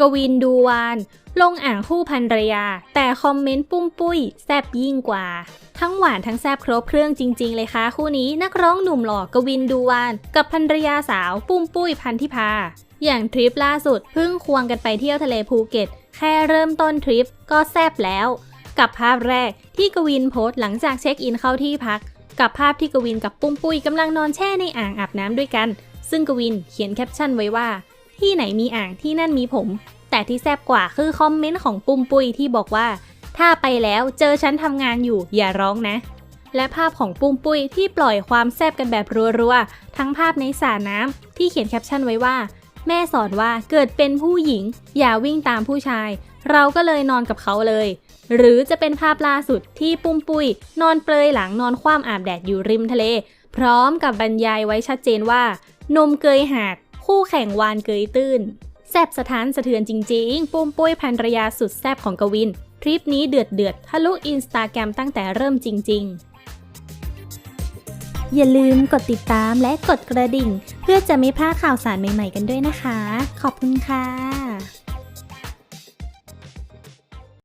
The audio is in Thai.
กวินดูวาน ลงอ่างคู่พันรยา แต่คอมเมนต์ปุ้มปุ้ย แซบยิ่งกว่า ทั้งหวานทั้งแซบครบเครื่องจริง ๆ เลยค่ะคู่นี้นักร้องหนุ่มหล่อกวินดูวาน กับพันรยาสาวปุ้มปุ้ยพันธิพา อย่างทริปล่าสุดเพิ่งควงกันไปเที่ยวทะเลภูเก็ต แค่เริ่มต้นทริปก็แซบแล้ว กับภาพแรกที่กวินโพสต์หลังจากเช็คอินเข้าที่พัก กับภาพที่กวินกับปุ้มปุ้ยกำลังนอนแช่ในอ่างอาบน้ำด้วยกัน ซึ่งกวินเขียนแคปชั่นไว้ว่า ที่ไหนมีอ่างที่นั่นมีผม แต่ที่แซบกว่าคือคอมเมนต์ของปุ้มปุ้ยที่บอกว่า ถ้าไปแล้วเจอฉันทำงานอยู่อย่าร้องนะ และภาพของปุ้มปุ้ยที่ปล่อยความแซบกันแบบรัวๆ ทั้งภาพในสระน้ำที่เขียนแคปชั่นไว้ว่า แม่สอนว่าเกิดเป็นผู้หญิง อย่าวิ่งตามผู้ชาย เราก็เลยนอนกับเขาเลย หรือจะเป็นภาพล่าสุดที่ปุ้มปุ้ยนอนเปลยหลังนอนคว่ำอาบแดดอยู่ริมทะเล พร้อมกับบรรยายไว้ชัดเจนว่า นมเกยหาด คู่แข่งวานเกยตื้นแซบสถานสะเทือนจริงๆ ปุ้มปุ้ยพันรยาสุดแซบของกวิน ทริปนี้เดือดเดือดทะลุอินสตาแกรมตั้งแต่เริ่มจริง ๆ อย่าลืมกดติดตามและกดกระดิ่ง เพื่อจะไม่พลาดข่าวสารใหม่ ๆ กันด้วยนะคะ ขอบคุณค่ะ